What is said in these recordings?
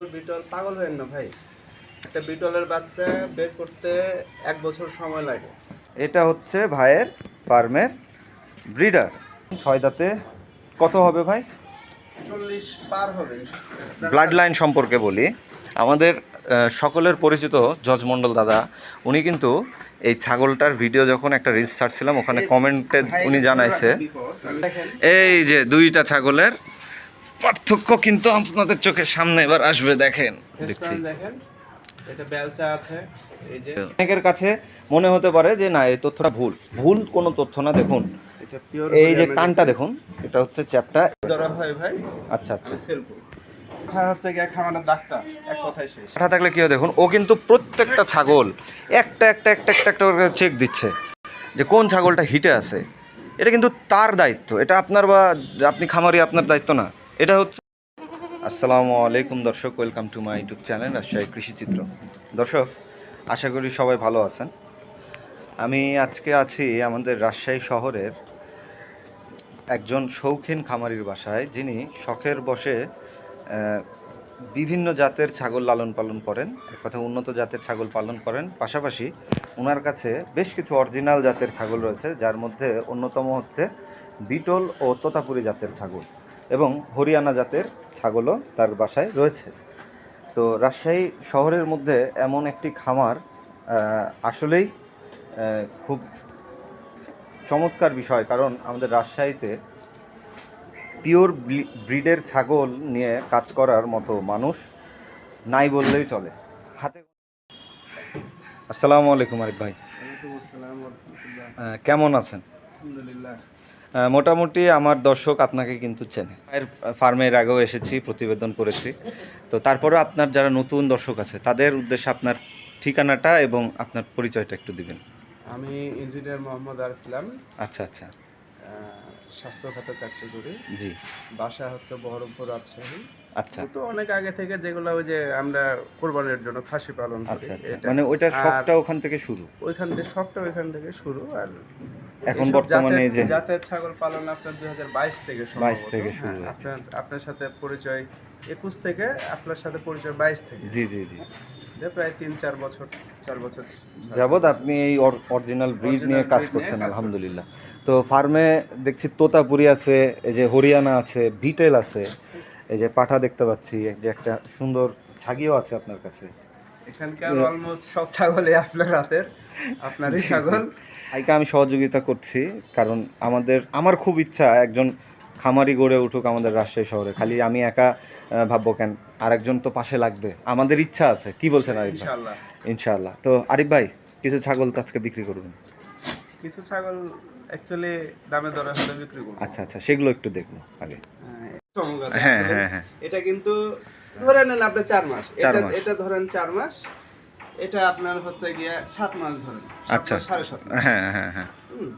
Beetle পাগল হয়েন না ভাই। একটা বিটলের বাচ্চা বের করতে এক বছর সময় লাগে। এটা হচ্ছে ভাইয়ের ফার্মের ব্রিডার। ছয় দাঁতে কত হবে ভাই? চল্লিশ পার হবে। ব্লাড লাইন সম্পর্কে বলি। আমাদের সকলের পরিচিত জজ মণ্ডল দাদা উনি কিন্তু এই ছাগলটার ভিডিও যখন একটা রিলস ছাড়ছিলাম ওখানে কমেন্টে উনি জানাইছে। এই যে দুইটা ছাগলের পার্থক্য কিন্তু আপনাদের চোখের সামনে এবার আসবে দেখেন। দেখছি। এটা বেলচা আছে এই যে। অনেকের কাছে মনে হতে পারে যে না এই তথ্যটা ভুল। ভুল কোনো তথ্য না দেখুন। এই যে কানটা দেখুন এটা হচ্ছে চ্যাপটা। ধরা হয় ভাই আচ্ছা আচ্ছা। হ্যাঁ হচ্ছে ডাক্তার এক শেষ। থাকলে কি হয় দেখুন ও কিন্তু প্রত্যেকটা ছাগল একটা একটা একটা একটা একটা করে চেক দিচ্ছে যে কোন ছাগলটা হিটে আছে। এটা কিন্তু তার দায়িত্ব। এটা আপনার বা আপনি খামারি আপনার দায়িত্ব না। এটা হচ্ছে আসসালামু আলাইকুম দর্শক, welcome to my YouTube channel Rajshahi কৃষিচিত্র দর্শক, আশা করি সবাই ভালো আছেন। আমি আজকে আছি আমাদের রাজশাহী শহরের একজন শৌখিন খামারির বাসায়, যিনি শখের বসে বিভিন্ন জাতের ছাগল লালন পালন করেন, এক কথা উন্নত জাতের ছাগল পালন করেন। পাশাপাশি ওনার কাছে বেশ কিছু অরিজিনাল জাতের ছাগল রয়েছে, যার মধ্যে অন্যতম হচ্ছে বিটল ও তোতাপুরি জাতের ছাগল। এবং হরিয়ানা জাতের ছাগলও তার বাসায় রয়েছে। তো রাজশাহী শহরের মধ্যে এমন একটি খামার আসলেই খুব চমৎকার বিষয়। কারণ আমাদের রাজশাহীতে পিওর ব্রিডের ছাগল নিয়ে কাজ করার মতো মানুষ নাই বললেই চলে। হাতে আসসালামু আলাইকুম আরিফ ভাই। কেমন আছেন? আলহামদুলিল্লাহ। মোটামুটি আমার দর্শক আপনাকে কিন্তু চেনে। এর ফার্মের আগেও এসেছি প্রতিবেদন করেছি। তো তারপরে আপনার যারা নতুন দর্শক আছে তাদের উদ্দেশ্যে আপনার ঠিকানাটা এবং আপনার পরিচয়টা একটু দিবেন। আমি ইঞ্জিনিয়ার মোহাম্মদ আরফিলাম আচ্ছা আচ্ছা। স্বাস্থ্য খাতে চাকরি করি। জি। বাসা হচ্ছে বহরমপুর রাজশাহী। আচ্ছা। তো অনেক আগে থেকে যেগুলো ওই যে আমরা কোরবানির জন্য খাসি পালন করি আচ্ছা আচ্ছা। মানে ওইটার শখটা ওখান থেকে শুরু? ওইখান থেকে সবটা ওইখান থেকে শুরু আর এখন বর্তমানে যে জাতের- ছাগল পালন আপনার দুই হাজার বাইশ থেকে 22 থেকে শুরু হ্যাঁ, আপনার আপনার সাথে পরিচয় একুশ থেকে আপনার সাথে পরিচয় বাইশ থেকে। জি জি জি। প্রায় তিন চার বছর চার বছর যাবৎ আপনি এই অরিজিনাল ব্রিড নিয়ে কাজ করছেন আলহামদুলিল্লাহ। তো ফার্মে দেখছি তোতাপুরি আছে এই যে হরিয়ানা আছে বিটেল আছে এই যে পাঠা দেখতে পাচ্ছি যে একটা সুন্দর ছাগিও আছে আপনার কাছে। এখানকার অলমোস্ট সব ছাগলই আপনার রাতের আপনারই ছাগল। ভাইকে আমি সহযোগিতা করছি কারণ আমাদের আমার খুব ইচ্ছা একজন খামারি গড়ে উঠুক আমাদের রাজশাহী শহরে। খালি আমি একা ভাববো কেন? আরেকজন তো পাশে লাগবে। আমাদের ইচ্ছা আছে। কি বলছেন আরিফ ভাই? ইনশাআল্লাহ। ইনশাআল্লাহ। তো আরিফ ভাই কিছু ছাগল তো আজকে বিক্রি করবেন। কিছু ছাগল অ্যাকচুয়ালি দামে দরে হলে বিক্রি করব। আচ্ছা আচ্ছা। সেগুলো একটু দেখব আগে। হ্যাঁ, চমক আছে হ্যাঁ হ্যাঁ হ্যাঁ। এটা কিন্তু ধরে নেন আপনি চার মাস। এটা এটা ধরেন চার মাস। এটা আপনার হচ্ছে গিয়ে সাত মাস ধরেন। আচ্ছা। সাড়ে সাত। হ্যাঁ হ্যাঁ হ্যাঁ।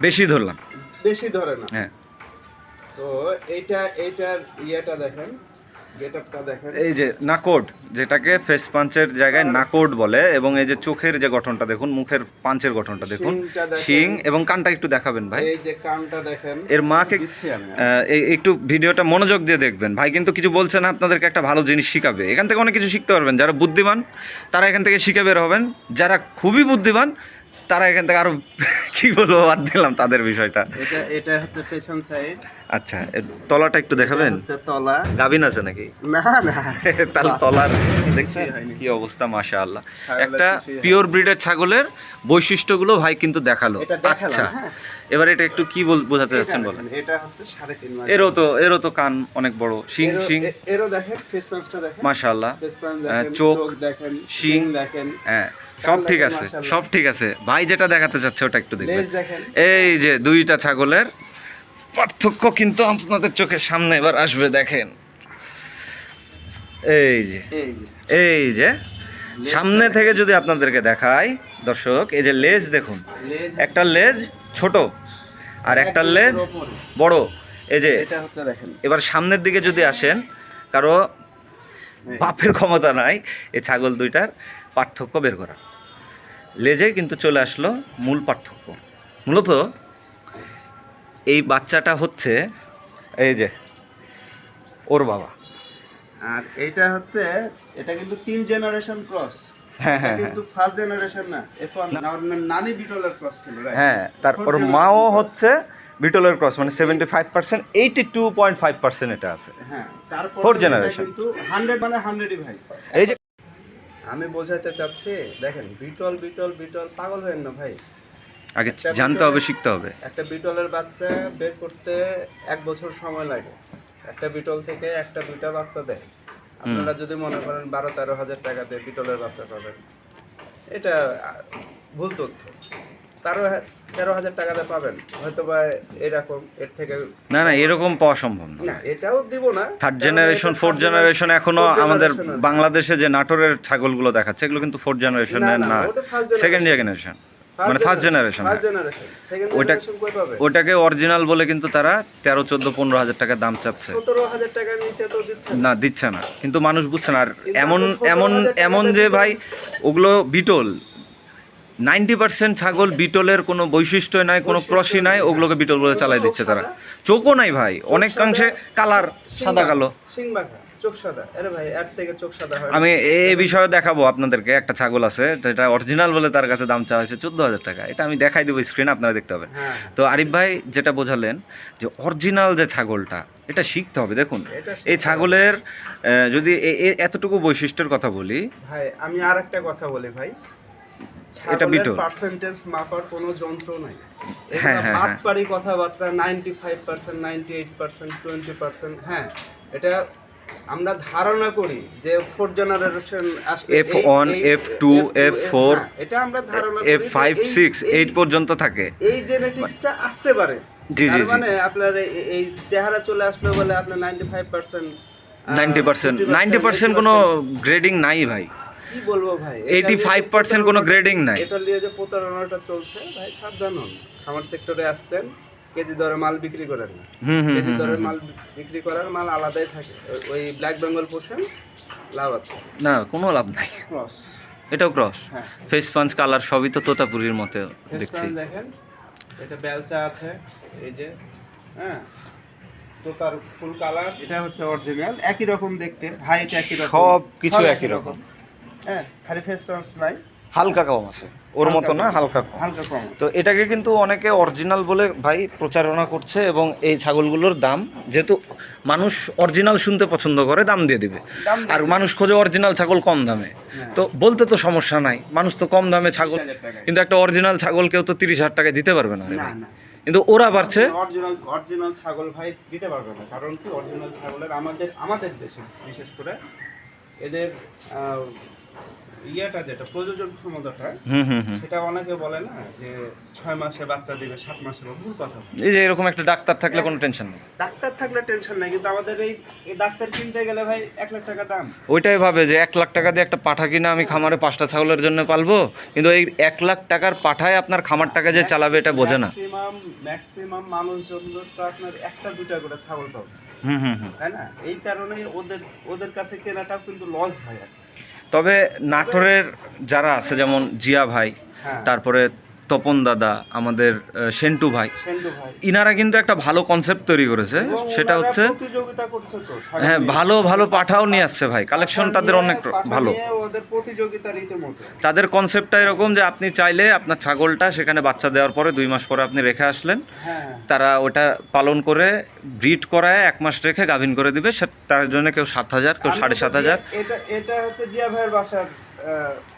বেশি ধরলাম। বেশি ধরে না। হ্যাঁ। তো এইটা এইটার ইয়েটা দেখেন। এই যে নাকোড যেটাকে ফেস পাঞ্চের জায়গায় নাকোড বলে এবং এই যে চোখের যে গঠনটা দেখুন মুখের পাঞ্চের গঠনটা দেখুন শিং এবং কানটা একটু দেখাবেন ভাই। এই যে কানটা দেখেন এর মাকে একটু ভিডিওটা মনোযোগ দিয়ে দেখবেন। ভাই কিন্তু কিছু বলছে না আপনাদেরকে একটা ভালো জিনিস শিখাবে। এখান থেকে অনেক কিছু শিখতে পারবেন। যারা বুদ্ধিমান তারা এখান থেকে শিখে বের হবেন। যারা খুবই বুদ্ধিমান তারা এখান থেকে আরও কি বলব বাদ দিলাম তাদের বিষয়টা। এটা এটা হচ্ছে পেছন সাইড আচ্ছা তলাটা একটু দেখাবেন? হচ্ছে তলা। গাভিন আছে নাকি? না না। তাহলে তলার দেখছেন কি অবস্থা মাশা আল্লাহ একটা পিওর ব্রিডের ছাগলের বৈশিষ্ট্যগুলো ভাই কিন্তু দেখাল। আচ্ছা। হ্যাঁ। এবার এটা একটু কি বল বোঝাতে যাচ্ছেন বলেন? এটা হচ্ছে সাড়ে তিন মাস এরও তো এরও তো কান অনেক বড়। শিং শিং এরও দেখেন ফেস প্যাম্পটা দেখেন। মাশাআল্লাহ। হ্যাঁ, দেখেন চোখ, দেখেন শিং, শিং দেখেন। হ্যাঁ সব ঠিক আছে সব ঠিক আছে। ভাই যেটা দেখাতে চাচ্ছে ওটা একটু দেখবেন। এই যে দুইটা ছাগলের পার্থক্য কিন্তু আপনাদের চোখের সামনে এবার আসবে দেখেন। এই যে এই যে। সামনে থেকে যদি আপনাদেরকে দেখাই দর্শক এই যে লেজ দেখুন। একটা লেজ ছোট। আর একটা লেজ বড়। এই যে এটা এবার সামনের দিকে যদি আসেন কারও বাপের ক্ষমতা নাই এই ছাগল দুইটার পার্থক্য বের করা। লেজে কিন্তু চলে আসলো মূল পার্থক্য। মূলত এই বাচ্চাটা হচ্ছে এই যে ওর বাবা। আর এইটা হচ্ছে এটা কিন্তু তিন জেনারেশন ক্রস হ্যাঁ হ্যাঁ হ্যাঁ। কিন্তু ফার্স্ট জেনারেশন না এরপর নানি বিটলের ক্রস ছিল হ্যাঁ তারপর Fourth মাও হচ্ছে বিটলের ক্রস মানে seventy five percent eighty two point five percent এটা আছে। হ্যাঁ তারপর Fourth এটা কিন্তু হান্ড্রেড মানে হান্ড্রেডই ভাই। এই যে আমি বোঝাতে চাচ্ছি দেখেন বিটল বিটল বিটল পাগল হয়েন না ভাই। আগে জানতে হবে শিখতে হবে। একটা বিটলের বাচ্চা বের করতে এক বছর সময় লাগে। একটা বিটল থেকে একটা দুইটা বাচ্চা দেয়। আপনারা যদি মনে করেন বারো তেরো হাজার টাকা দিয়ে বিটলের বাচ্চা পাবেন এটা ভুল তথ্য। তেরো তেরো হাজার টাকা দিয়ে পাবেন হয়তো বা এরকম এর থেকে না না এরকম পাওয়া সম্ভব না। এটাও দিব না। থার্ড জেনারেশন ফোর্থ জেনারেশন এখনও আমাদের বাংলাদেশে যে নাটোরের ছাগলগুলো দেখাচ্ছে এগুলো কিন্তু ফোর্থ জেনারেশনের না, সেকেন্ড। জেনারেশন মানে ফার্স্ট জেনারেশন ফার্স্ট জেনারেশন পাবে? ওটাকে অরিজিনাল বলে কিন্তু তারা তেরো চোদ্দ পনেরো হাজার টাকা দাম চাচ্ছে। সতেরো হাজার নিচে তো দিচ্ছে না। না দিচ্ছে না। কিন্তু মানুষ বুঝছে না। আর এমন এমন এমন যে ভাই ওগুলো বিটল। নাইনটি পার্সেন্ট ছাগল বিটলের কোনো বৈশিষ্ট্য নাই কোনো ক্রসই নাই ওগুলোকে বিটল বলে চালাই দিচ্ছে তারা। চোখও নাই ভাই অনেকাংশে কালার সাদা কালো। আমি এই বিষয়ে দেখাবো আপনাদেরকে একটা ছাগল আছে যেটা অরিজিনাল বলে তার কাছে দাম চাওয়া হয়েছে চোদ্দ হাজার টাকা। এটা আমি দেখাই দেবো স্ক্রিন আপনারা দেখতে পাবেন। হ্যাঁ। তো আরিফ ভাই যেটা বোঝালেন যে অরিজিনাল যে ছাগলটা এটা শিখতে হবে। দেখুন এই ছাগলের যদি এতটুকু বৈশিষ্ট্যের কথা বলি ভাই আমি আর একটা কথা বলি ভাই। এটা বিটল। পার্সেন্টেজ মাপার কোনো যন্ত্র নাই। হ্যাঁ, হ্যাঁ, হ্যাঁ। কথাবার্তা ninety five percent ninety eight percent twenty percent হ্যাঁ এটা আমরা ধারণা করি যে fourth generation F1, F2, F4, এটা আমরা ধারণা এফ ফাইভ সিক্স এইট পর্যন্ত থাকে। এই জেনেটিক্সটা আসতে পারে। তার মানে আপনার এই- এই চেহারা চলে আসলো বলে আপনার ninety five percent ninety percent ninety percent কোনো গ্রেডিং নাই ভাই। কি বলব ভাই? এইটি ফাইভ পার্সেন্ট কোনো গ্রেডিং নাই। এটা নিয়ে যে প্রতারণাটা চলছে ভাই সাবধান হন। খামার সেক্টরে আসছেন কেজি দরে মাল বিক্রি করেন না। কেজি দরে মাল বিক্রি করার মাল আলাদাই থাকে। ওই- ব্ল্যাক বেঙ্গল পোষণ লাভ আছে। না কোনো লাভ নাই। ক্রস এটাও ক্রস হ্যাঁ। ফেস পাঞ্চ কালার সবই তো তোতাপুরির মতো দেখছি। দেখেন এটা বেলচা আছে এই যে হ্যাঁ তো তার ফুল কালার এটা হচ্ছে অরিজিনাল একই রকম দেখতে হাইট একই রকম। সব কিছু একই রকম। হ্যাঁ খালি ফেস নাই? হালকা কম আছে। ওর মতো না হালকা কম। হালকা কম তো এটাকে কিন্তু অনেকে অরিজিনাল বলে ভাই প্রচারণা করছে এবং এই ছাগলগুলোর দাম যেহেতু মানুষ অরিজিনাল শুনতে পছন্দ করে দাম দিয়ে দিবে। আর মানুষ খোঁজে অরিজিনাল ছাগল কম দামে। হ্যাঁ। তো বলতে তো সমস্যা নাই। মানুষ তো কম দামে ছাগল কিন্তু একটা অরিজিনাল ছাগল কেউ তো তিরিশ হাজার টাকায় দিতে পারবে না। কিন্তু ওরা পারছে অরিজিনাল অরিজিনাল ছাগল ভাই দিতে পারবে না। কারণ কি? অরিজিনাল ছাগলের আমাদের আমাদের দেশে বিশেষ করে এদের ইয়েটা যেটা প্রযোজন ক্ষমতাটা সেটা অনেকে বলে না যে ছয় মাসে বাচ্চা দিবে সাত মাসে ভুল কথা। এই যে এরকম একটা ডাক্তার থাকলে কোনো টেনশন নেই। ডাক্তার থাকলে টেনশন নাই কিন্তু আমাদের এই ডাক্তার কিনতে গেলে ভাই এক লাখ টাকা দাম। ওইটাই ভাবে যে এক লাখ টাকা দিয়ে একটা পাঠা কিনা আমি খামারে পাঁচটা ছাগলের জন্য পালবো কিন্তু এই এক লাখ টাকার পাঠায় আপনার খামারটাকে যে চালাবে এটা বোঝে না। ম্যাক্সিমাম ম্যাক্সিমাম মানুষজন তো আপনার একটা দুটা করে ছাগল পাচ্ছে হুম হুম তাই না? এই কারণে ওদের ওদের কাছে কেনাটাও কিন্তু লস হয় আর। তবে নাটোরের যারা আছে যেমন জিয়া ভাই হ্যাঁ। তারপরে তপন দাদা আমাদের সেন্টু ভাই। ইনারা কিন্তু একটা ভালো কনসেপ্ট তৈরি করেছে সেটা হচ্ছে হ্যাঁ ভালো ভালো পাঠাও নিয়ে আসছে ভাই কালেকশন তাদের অনেক ভালো। তাদের কনসেপ্টটা এরকম যে আপনি চাইলে আপনার ছাগলটা সেখানে বাচ্চা দেওয়ার পরে দুই মাস পরে আপনি রেখে আসলেন। হ্যাঁ। তারা ওটা পালন করে ব্রিড করায় এক মাস রেখে গাভিন করে দিবে তার জন্য কেউ সাত হাজার কেউ সাড়ে সাত হাজার। এটা এটা হচ্ছে জিয়া ভাইয়ের বাসার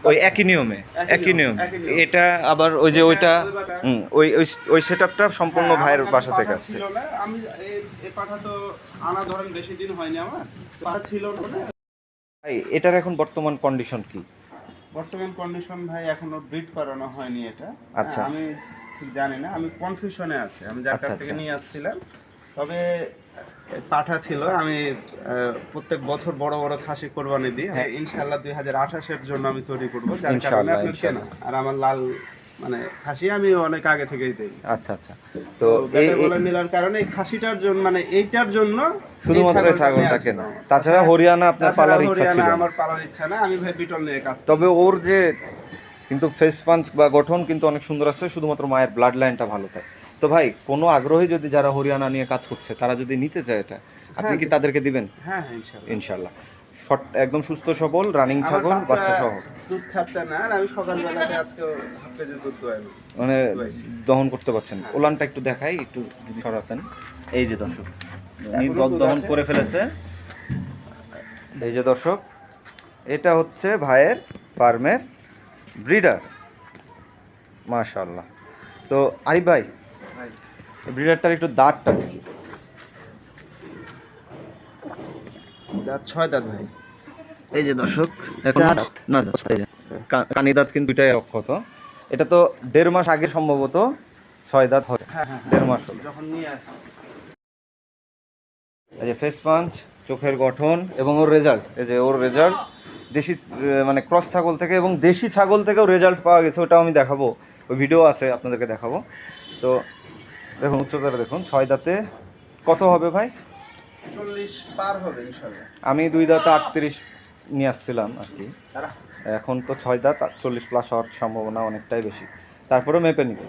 ওই একই নিয়মে একই নিয়ম। এটা আবার ওই যে ওইটা ওই ওই ওই- ওই সেট আপটা সম্পূর্ণ হ্যাঁ, ভাইয়ের বাসা থেকে আসছে আমি এই- এই পাঠা তো আনা ধরেন বেশি দিন হয়নি আমার পাঠা ছিল না ভাই এটার এখন বর্তমান কন্ডিশন কি বর্তমান কন্ডিশন ভাই এখনও ব্রিড করানো হয়নি এটা আচ্ছা। আমি ঠিক জানি না আমি কনফিউশনে আছি আমি যার আচ্ছা, কাছ থেকে আচ্ছা। নিয়ে আসছিলাম তবে পাঠা ছিল। আমি প্রত্যেক বছর বড় বড় খাসি কোরবানি দিই। হ্যাঁ। ইনশাল্লাহ দুই হাজার আঠাশের জন্য আমি তৈরি করব যার কারণে ইনশাআল্লাহ, আপনার কেনা। আর আমার লাল মানে খাসি আমি অনেক আগে থেকেই দিই। আচ্ছা আচ্ছা। তো এই বলে মিলার কারণে এই খাসিটার জন্য মানে এইটার জন্য শুধুমাত্র ছাগলটা কেনা। তাছাড়া হরিয়ানা আপনার পালার ইচ্ছা ছিল। আমার পালার ইচ্ছা না আমি ভাই বিটল নিয়ে কাজ তবে ওর যে কিন্তু ফেস পাঞ্চ বা গঠন কিন্তু অনেক সুন্দর আছে শুধুমাত্র মায়ের ব্লাড লাইনটা ভালো থাকে। তো ভাই কোনো আগ্রহী যদি যারা হরিয়ানা নিয়ে কাজ করছে তারা যদি নিতে চায় এটা আপনি হ্যাঁ, কি তাদেরকে দিবেন? হ্যাঁ হ্যাঁ ইনশাল্লাহ। শর্ট একদম সুস্থ সবল রানিং ছাগল বাচ্চা সহ। দুধ খাচ্ছে না আর আমি সকালবেলাতে আজকে হাফ কেজি দুধ দোয়াইনি মানে দহন করতে পারছেন। ওলানটা একটু দেখাই একটু যদি সরাতেন। এই যে দর্শক উনি দহন করে ফেলেছে। এই যে দর্শক এটা হচ্ছে ভাইয়ের ফার্মের ব্রিডার। মাশাআল্লাহ। তো আরিফ ভাই ব্রিডারটার একটু দাঁতটা দেখি। দাঁত ছয় দাঁত ভাই। এই যে দর্শক। না কানি দাঁত কিন্তু দুইটাই অক্ষত। এটা তো দেড় মাস আগে সম্ভবত ছয় দাঁত হবে হ্যাঁ হ্যাঁ দেড় মাস হলো। যখন নিয়ে এই যে ফেস পাঞ্চ চোখের গঠন এবং ওর রেজাল্ট এই যে ওর রেজাল্ট দেশি মানে ক্রস ছাগল থেকে এবং দেশি ছাগল থেকেও রেজাল্ট পাওয়া গেছে ওটাও আমি দেখাবো। ওই ভিডিও আছে আপনাদেরকে দেখাবো। তো দেখুন উচ্চতাটা দেখুন ছয় দাঁতে কত হবে ভাই? চল্লিশ পার হবে আমি দুই দাঁতে আটত্রিশ নিয়ে আসছিলাম আর কি। এখন তো ছয় দাঁত চল্লিশ প্লাস হওয়ার সম্ভাবনা অনেকটাই বেশি। তারপরেও মেপে নিব।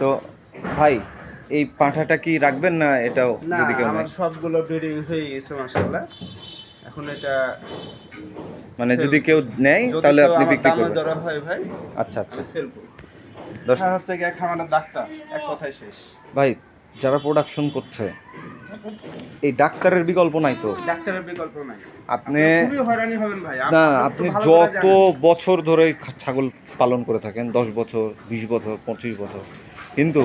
তো ভাই এই পাঁঠাটা কি রাখবেন না এটাও না যদি কেউ আমার সবগুলো ব্রিডিং হয়ে গেছে মাশাআল্লাহ। এখন এটা মানে যদি কেউ নেয় তাহলে আপনি বিক্রি করবেন। হয় ভাই আচ্ছা আচ্ছা। সেল করব দশ হচ্ছে গিয়ে খামারের ডাক্তার। এক কথায় শেষ। ভাই যারা প্রোডাকশন করছে এই ডাক্তারের বিকল্প নাই তো? ডাক্তারের বিকল্প নাই। আপনি খুবই হয়রানি হবেন ভাই। না আপনি যত বছর ধরে ছাগল পালন করে থাকেন দশ বছর বিশ বছর পঁচিশ বছর কিন্তু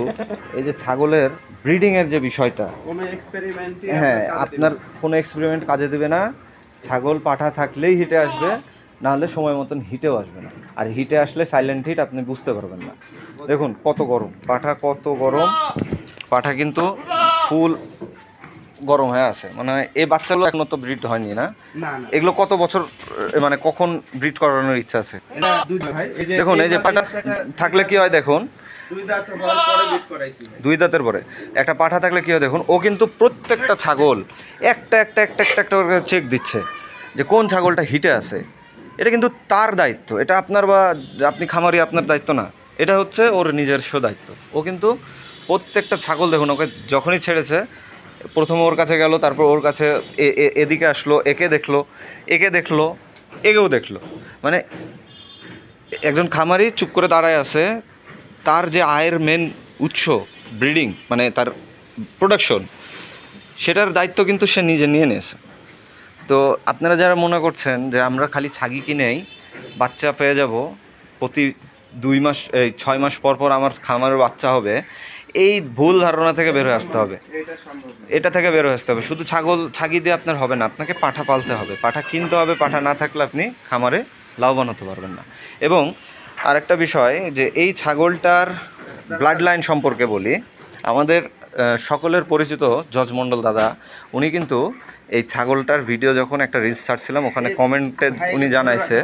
এই যে ছাগলের ব্রিডিং এর যে বিষয়টা হ্যাঁ আপনার কোনো এক্সপেরিমেন্ট কাজে দেবে না। ছাগল পাঠা থাকলেই হিটে আসবে না হলে সময় মতন হিটেও আসবে না। আর হিটে আসলে সাইলেন্ট হিট আপনি বুঝতে পারবেন না। দেখুন কত গরম। পাঠা কত গরম। পাঠা কিন্তু ফুল গরম হয়ে আছে। মানে এই বাচ্চাগুলো এখনও তো ব্রিড হয়নি না? এগুলো কত বছর মানে কখন ব্রিড করানোর ইচ্ছা আছে? দেখুন এই যে পাঠা থাকলে কি হয় দেখুন? দুই দাঁতের পরে। একটা পাঠা থাকলে কি হয় দেখুন ও কিন্তু প্রত্যেকটা ছাগল একটা একটা একটা একটা একটা চেক দিচ্ছে যে কোন ছাগলটা হিটে আছে। এটা কিন্তু তার দায়িত্ব। এটা আপনার বা আপনি খামারি আপনার দায়িত্ব না। এটা হচ্ছে ওর নিজস্ব দায়িত্ব। ও কিন্তু প্রত্যেকটা ছাগল দেখুন, ওকে যখনই ছেড়েছে, প্রথমে ওর কাছে গেল, তারপর ওর কাছে এদিকে আসলো, একে দেখল একে দেখল, একেও দেখল। মানে একজন খামারি চুপ করে দাঁড়ায় আছে, তার যে আয়ের মেন উৎস ব্রিডিং মানে তার প্রোডাকশন সেটার দায়িত্ব কিন্তু সে নিজে নিয়ে নিয়েছে। তো আপনারা যারা মনে করছেন যে আমরা খালি ছাগি কিনেই বাচ্চা পেয়ে যাব প্রতি দুই মাস এই ছয় মাস পর পর আমার খামারের বাচ্চা হবে এই ভুল ধারণা থেকে বের হয়ে আসতে হবে। এটা থেকে বের হয়ে আসতে হবে। শুধু ছাগল ছাগি দিয়ে আপনার হবে না আপনাকে পাঠা পালতে হবে। পাঠা কিনতে হবে পাঠা না থাকলে আপনি খামারে লাভবান হতে পারবেন না। এবং আরেকটা বিষয় যে এই ছাগলটার ব্লাড লাইন সম্পর্কে বলি আমাদের সকলের পরিচিত জজ মণ্ডল দাদা উনি কিন্তু এই ছাগলটার ভিডিও যখন একটা রিলস ছাড়ছিলাম ওখানে কমেন্টে উনি জানাইছে।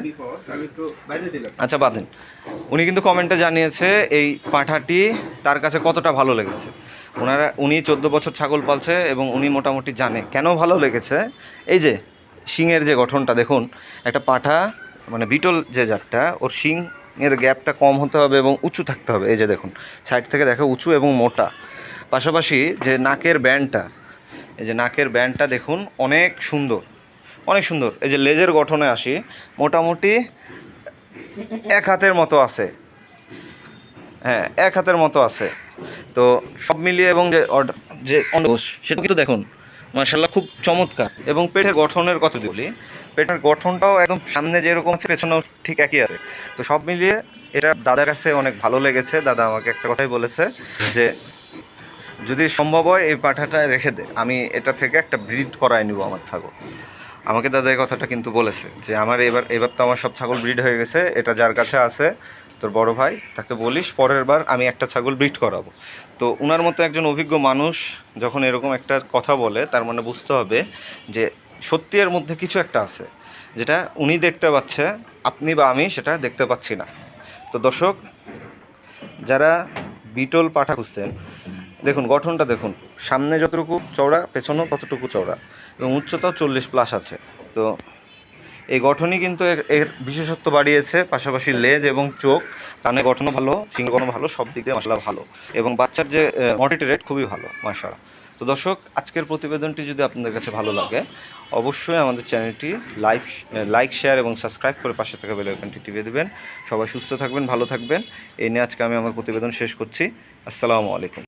আচ্ছা বাদেন উনি কিন্তু কমেন্টে জানিয়েছে এই পাঁঠাটি তার কাছে কতটা ভালো লেগেছে? ওনারা উনি চোদ্দ বছর ছাগল পালছে এবং উনি মোটামুটি জানে। কেন ভালো লেগেছে? এই যে শিংয়ের যে গঠনটা দেখুন একটা পাঁঠা মানে বিটল যে জাতটা ওর শিংয়ের গ্যাপটা কম হতে হবে এবং উঁচু থাকতে হবে। এই যে দেখুন সাইড থেকে দেখো উঁচু এবং মোটা। পাশাপাশি যে নাকের ব্যান্ডটা এই যে নাকের ব্যান্ডটা দেখুন, অনেক সুন্দর অনেক সুন্দর। এই যে লেজের গঠনে আসি, মোটামুটি এক হাতের মতো আছে। হ্যাঁ এক হাতের মতো আছে। তো সব মিলিয়ে এবং যে যে সেটা কিন্তু দেখুন মার্শাল্লাহ খুব চমৎকার। এবং পেটের গঠনের কথা বলি, পেটের গঠনটাও একদম সামনে যেরকম আছে, পেছনেও ঠিক একই আছে। তো সব মিলিয়ে এটা দাদার কাছে অনেক ভালো লেগেছে। দাদা আমাকে একটা কথাই বলেছে যে যদি সম্ভব হয়, এই পাঠাটা রেখে দে। আমি এটা থেকে একটা ব্রিড করায় নিব আমার ছাগল। আমাকে দাদা এই কথাটা কিন্তু বলেছে যে, আমার এবার এবার তো আমার সব ছাগল ব্রিড হয়ে গেছে, এটা যার কাছে আছে, তোর বড় ভাই, তাকে বলিস পরের বার আমি একটা ছাগল ব্রিড করাবো। তো উনার মতো একজন অভিজ্ঞ মানুষ যখন এরকম একটা কথা বলে, তার মানে বুঝতে হবে যে, সত্যি এর মধ্যে কিছু একটা আছে, যেটা উনি দেখতে পাচ্ছে, আপনি বা আমি সেটা দেখতে পাচ্ছি না। তো দর্শক, যারা বিটল পাঠা খুঁজছেন দেখুন, গঠনটা দেখুন। সামনে যতটুকু চওড়া, পেছনেও ততটুকু চওড়া এবং উচ্চতাও চল্লিশ প্লাস আছে। তো এই গঠনই কিন্তু এর- বিশেষত্ব বাড়িয়েছে, পাশাপাশি লেজ এবং চোখ। কানে গঠনও ভালো সিংহ গঠনও ভালো, সব দিক দিয়ে মশলা ভালো এবং বাচ্চার যে মর্টিটি রেট খুবই ভালো, মাশাআল্লাহ। তো দর্শক, আজকের প্রতিবেদনটি যদি আপনাদের কাছে ভালো লাগে, অবশ্যই আমাদের চ্যানেলটি লাইক লাইক শেয়ার এবং সাবস্ক্রাইব করে পাশে থাকা বেল আইকনটি টিপে দেবেন। সবাই সুস্থ থাকবেন, ভালো থাকবেন। এই নিয়ে আজকে আমি আমার প্রতিবেদন শেষ করছি। আসসালামু আলাইকুম।